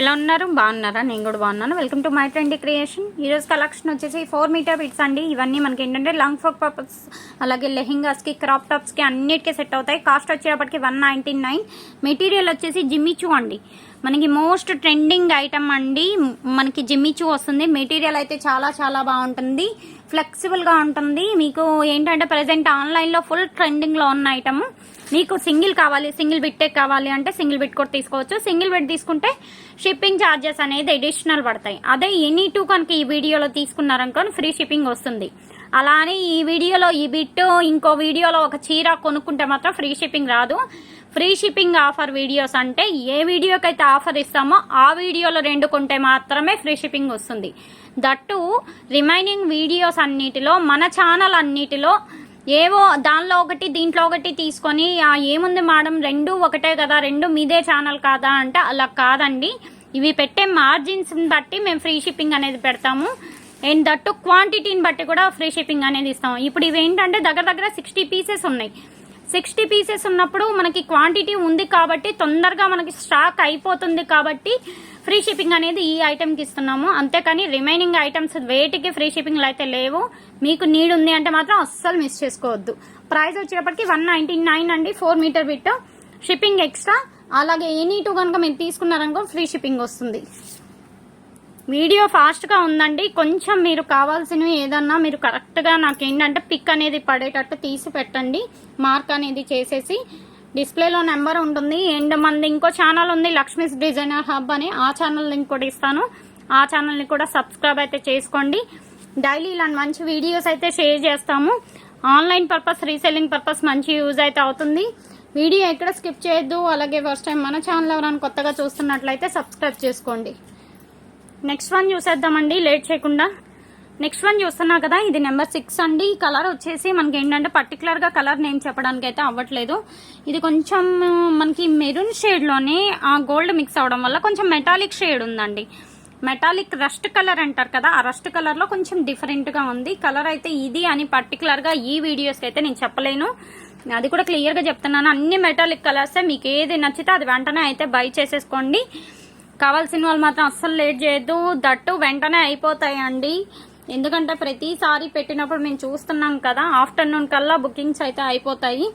ఎలా ఉన్నారు? బాగున్నారా? నేను కూడా బాగున్నాను. Welcome to my trendy creation ఈరోజు కలెక్షన్ వచ్చేసి ఫోర్ మీటర్ బిట్స్ అండి. ఇవన్నీ మనకి ఏంటంటే లాంగ్ ఫ్రాక్ పర్పస్ అలాగే లెహెంగాస్కి క్రాప్ టాప్స్కి అన్నిటికీ సెట్ అవుతాయి. కాస్ట్ వచ్చేటప్పటికి వన్ నైంటీ నైన్ మెటీరియల్ వచ్చేసి జిమ్మిచూ అండి. మనకి మోస్ట్ ట్రెండింగ్ ఐటమ్ అండి. మనకి జిమ్మిచూ వస్తుంది. మెటీరియల్ అయితే చాలా చాలా బాగుంటుంది. ఫ్లెక్సిబుల్గా ఉంటుంది. మీకు ఏంటంటే ప్రజెంట్ ఆన్లైన్లో ఫుల్ ట్రెండింగ్లో ఉన్న ఐటమ్ మీకు సింగిల్ కావాలి సింగిల్ బిట్టే కావాలి అంటే సింగిల్ బిట్ కూడా తీసుకోవచ్చు. సింగిల్ బిట్ తీసుకుంటే షిప్పింగ్ ఛార్జెస్ అనేది అడిషనల్ పడతాయి. అదే ఎనీ టూ కనుక ఈ వీడియోలో తీసుకున్నారనుకో ఫ్రీ షిప్పింగ్ వస్తుంది. అలానే ఈ వీడియోలో ఈ బిట్ ఇంకో వీడియోలో ఒక చీర కొనుక్కుంటే మాత్రం ఫ్రీ షిప్పింగ్ రాదు. ఫ్రీ షిప్పింగ్ ఆఫర్ వీడియోస్ అంటే ఏ వీడియోకి అయితే ఆఫర్ ఇస్తామో ఆ వీడియోలో రెండు కొంటే మాత్రమే ఫ్రీ షిప్పింగ్ వస్తుంది. దట్టు రిమైనింగ్ వీడియోస్ అన్నిటిలో మన ఛానల్ అన్నిటిలో ఏవో దానిలో ఒకటి దీంట్లో ఒకటి తీసుకొని ఏముంది మేడం? రెండు ఒకటే కదా రెండు మీదే ఛానల్ కాదా? అంటే అలా కాదండి. ఇవి పెట్టే మార్జిన్స్ని బట్టి మేము ఫ్రీ షిప్పింగ్ అనేది పెడతాము. అండ్ దట్టు క్వాంటిటీని బట్టి కూడా ఫ్రీ షిప్పింగ్ అనేది ఇస్తాము. ఇప్పుడు ఇవి ఏంటంటే దగ్గర దగ్గర సిక్స్టీ పీసెస్ ఉన్నాయి. సిక్స్టీ పీసెస్ ఉన్నప్పుడు మనకి క్వాంటిటీ ఉంది కాబట్టి తొందరగా మనకి స్టాక్ అయిపోతుంది కాబట్టి ఫ్రీ షిప్పింగ్ అనేది ఈ ఐటెంకి ఇస్తున్నాము. అంతేకాని రిమైనింగ్ ఐటమ్స్ వేటికి ఫ్రీ షిప్పింగ్లు అయితే లేవు. మీకు నీడ్ ఉంది అంటే మాత్రం అస్సలు మిస్ చేసుకోవద్దు. ప్రైస్ వచ్చేటప్పటికి వన్ నైన్టీ నైన్ అండి four metre bit shipping extra అలాగే ఎనీ టూ కనుక మీరు తీసుకున్నారనుకో ఫ్రీ షిప్పింగ్ వస్తుంది. వీడియో ఫాస్ట్గా ఉందండి. కొంచెం మీరు కావాల్సినవి ఏదన్నా మీరు కరెక్ట్గా నాకు ఏంటంటే పిక్ అనేది పడేటట్టు తీసి పెట్టండి. మార్క్ అనేది చేసేసి. డిస్ప్లేలో నెంబర్ ఉంటుంది. అండ్ మనది ఇంకో ఛానల్ ఉంది లక్ష్మీస్ డిజైనర్ హబ్ అని. ఆ ఛానల్ లింక్ కూడా ఇస్తాను. ఆ ఛానల్ని కూడా సబ్స్క్రైబ్ అయితే చేసుకోండి. డైలీ ఇలాంటి మంచి వీడియోస్ అయితే షేర్ చేస్తాము. ఆన్లైన్ పర్పస్ రీసెల్లింగ్ పర్పస్ మంచి యూజ్ అయితే అవుతుంది. వీడియో ఎక్కడ స్కిప్ చేయొద్దు. అలాగే ఫస్ట్ టైం మన ఛానల్ ఎవరైనా కొత్తగా చూస్తున్నట్లయితే సబ్స్క్రైబ్ చేసుకోండి. నెక్స్ట్ వన్ చూసేద్దామండి. లేట్ చేయకుండా. నెక్స్ట్ వన్ చూస్తున్నా కదా ఇది నెంబర్ సిక్స్ అండి. ఈ కలర్ వచ్చేసి మనకి ఏంటంటే పర్టికులర్గా కలర్ నేమ్ చెప్పడానికి అయితే అవ్వట్లేదు. ఇది కొంచెం మనకి మెరూన్ షేడ్లోనే ఆ గోల్డ్ మిక్స్ అవడం వల్ల కొంచెం మెటాలిక్ షేడ్ ఉందండి. మెటాలిక్ రస్ట్ కలర్ అంటారు కదా ఆ రస్ట్ కలర్లో కొంచెం డిఫరెంట్గా ఉంది. కలర్ అయితే ఇది అని పర్టికులర్గా ఈ వీడియోస్ అయితే నేను చెప్పలేను. అది కూడా క్లియర్గా చెప్తున్నాను. అన్ని మెటాలిక్ కలర్స్ మీకు ఏది నచ్చితే అది వెంటనే అయితే బై చేసేసుకోండి. కావాల్సిన వాళ్ళు మాత్రం అస్సలు లేట్ చేయొద్దు. దట్టు వెంటనే అయిపోతాయండి. ఎందుకంటే ప్రతిసారి పెట్టినప్పుడు మేము చూస్తున్నాం కదా ఆఫ్టర్నూన్ కల్లా బుకింగ్స్ అయితే అయిపోతాయి.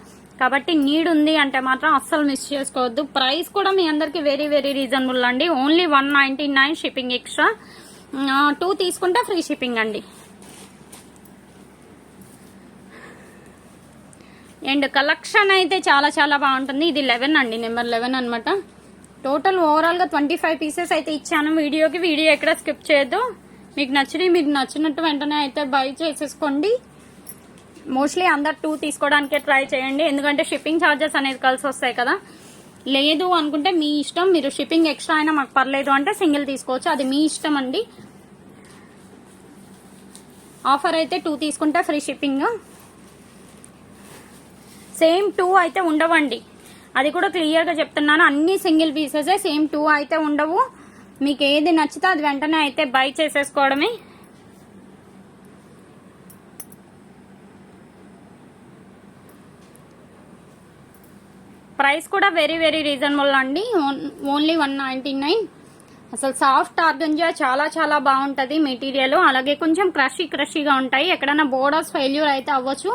కాబట్టి నీడ్ ఉంది అంటే మాత్రం అస్సలు మిస్ చేసుకోవద్దు. ప్రైస్ కూడా మీ అందరికి వెరీ వెరీ రీజనబుల్ అండి. Only one ninety nine shipping extra two తీసుకుంటే ఫ్రీ షిప్పింగ్ అండి. అండ్ కలెక్షన్ అయితే చాలా చాలా బాగుంటుంది. ఇది లెవెన్ అండి నెంబర్ లెవెన్ అనమాట టోటల్ ఓవరాల్గా ట్వంటీ ఫైవ్ పీసెస్ అయితే ఇచ్చాను. వీడియోకి వీడియో ఎక్కడ స్కిప్ చేయొద్దు. మీకు నచ్చినవి మీకు నచ్చినట్టు వెంటనే అయితే బై చేసేసుకోండి. మోస్ట్లీ అందరు టూ తీసుకోవడానికే ట్రై చేయండి. ఎందుకంటే షిప్పింగ్ ఛార్జెస్ అనేది కలిసి వస్తాయి కదా. లేదు అనుకుంటే మీ ఇష్టం మీరు షిప్పింగ్ ఎక్స్ట్రా అయినా మాకు పర్లేదు అంటే సింగిల్ తీసుకోవచ్చు. అది మీ ఇష్టం అండి. ఆఫర్ అయితే టూ తీసుకుంటే ఫ్రీ షిప్పింగ్ సేమ్ టూ అయితే ఉండవండి. అది కూడా క్లియర్గా చెప్తున్నాను. అన్ని సింగిల్ పీసెస్ సేమ్ టూ అయితే ఉండవు. మీకు ఏది నచ్చితే అది వెంటనే అయితే బై చేసేసుకోవడమే. ప్రైస్ కూడా వెరీ వెరీ రీజనబుల్ అండి. Only one ninety nine. అసలు సాఫ్ట్ ఆర్గంజా చాలా చాలా బాగుంటుంది మెటీరియల్. అలాగే కొంచెం క్రషీ క్రషీగా ఉంటాయి. ఎక్కడైనా బోర్డర్స్ ఫెయిల్యూర్ అయితే అవ్వచ్చు.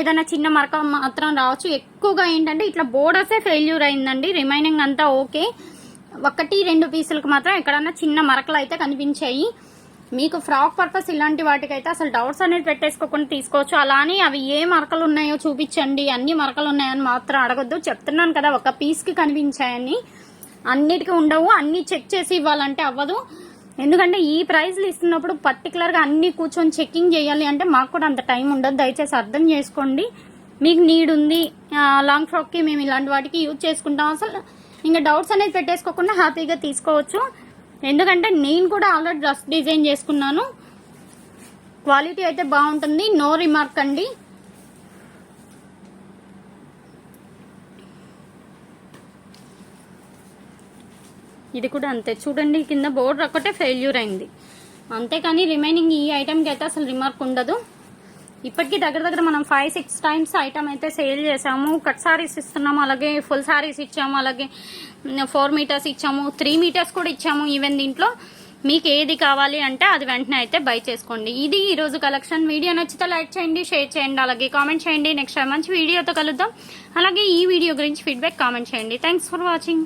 ఏదైనా చిన్న మరక మాత్రం రావచ్చు. ఎక్కువగా ఏంటంటే ఇట్లా బోర్డర్సే ఫెయిల్యూర్ అయిందండి. రిమైనింగ్ అంతా ఓకే. ఒకటి రెండు పీసులకు మాత్రం ఎక్కడన్నా చిన్న మరకలు అయితే కనిపించాయి. మీకు ఫ్రాక్ పర్పస్ ఇలాంటి వాటికైతే అసలు డౌట్స్ అనేది పెట్టేసుకోకుండా తీసుకోవచ్చు. అలానే అవి ఏ మరకలు ఉన్నాయో చూపించండి. అన్ని మరకలు ఉన్నాయని మాత్రం అడగద్దు. చెప్తున్నాను కదా ఒక పీస్కి కనిపించాయని. అన్నిటికీ ఉండవు. అన్ని చెక్ చేసి ఇవ్వాలంటే అవ్వదు. ఎందుకంటే ఈ ప్రైస్లు ఇస్తున్నప్పుడు పర్టికులర్గా అన్ని కూర్చొని చెక్కింగ్ చేయాలి అంటే మాకు కూడా అంత టైం ఉండదు. దయచేసి అర్థం చేసుకోండి. మీకు నీడ్ ఉంది లాంగ్ ఫ్రాక్కి మేము ఇలాంటి వాటికి యూజ్ చేసుకుంటాం. అసలు ఇంకా డౌట్స్ అనేది పెట్టేసుకోకుండా హ్యాపీగా తీసుకోవచ్చు. ఎందుకంటే నేను కూడా ఆల్రెడీ డ్రెస్ డిజైన్ చేసుకున్నాను. క్వాలిటీ అయితే బాగుంటుంది. నో రిమార్క్ అండి. ఇది కూడా అంతే. చూడండి కింద బోర్డర్ ఒక్కటే ఫెయిల్యూర్ అయింది. అంతేకాని రిమైనింగ్ ఈ ఐటమ్కి అయితే అసలు రిమార్క్ ఉండదు. ఇప్పటికీ దగ్గర దగ్గర మనం ఫైవ్ సిక్స్ టైమ్స్ ఐటమ్ అయితే సేల్ చేసాము కట్ సారీస్ ఇస్తున్నాము అలాగే ఫుల్ సారీస్ ఇచ్చాము అలాగే ఫోర్ మీటర్స్ ఇచ్చాము త్రీ మీటర్స్ కూడా ఇచ్చాము. ఈవెన్ దీంట్లో మీకు ఏది కావాలి అంటే అది వెంటనే అయితే బై చేసుకోండి. ఇది ఈరోజు కలెక్షన్ వీడియో నచ్చితే లైక్ చేయండి షేర్ చేయండి అలాగే కామెంట్ చేయండి. నెక్స్ట్ టైం మంచి వీడియోతో కలుద్దాం. అలాగే ఈ వీడియో గురించి ఫీడ్బ్యాక్ కామెంట్ చేయండి. Thanks for watching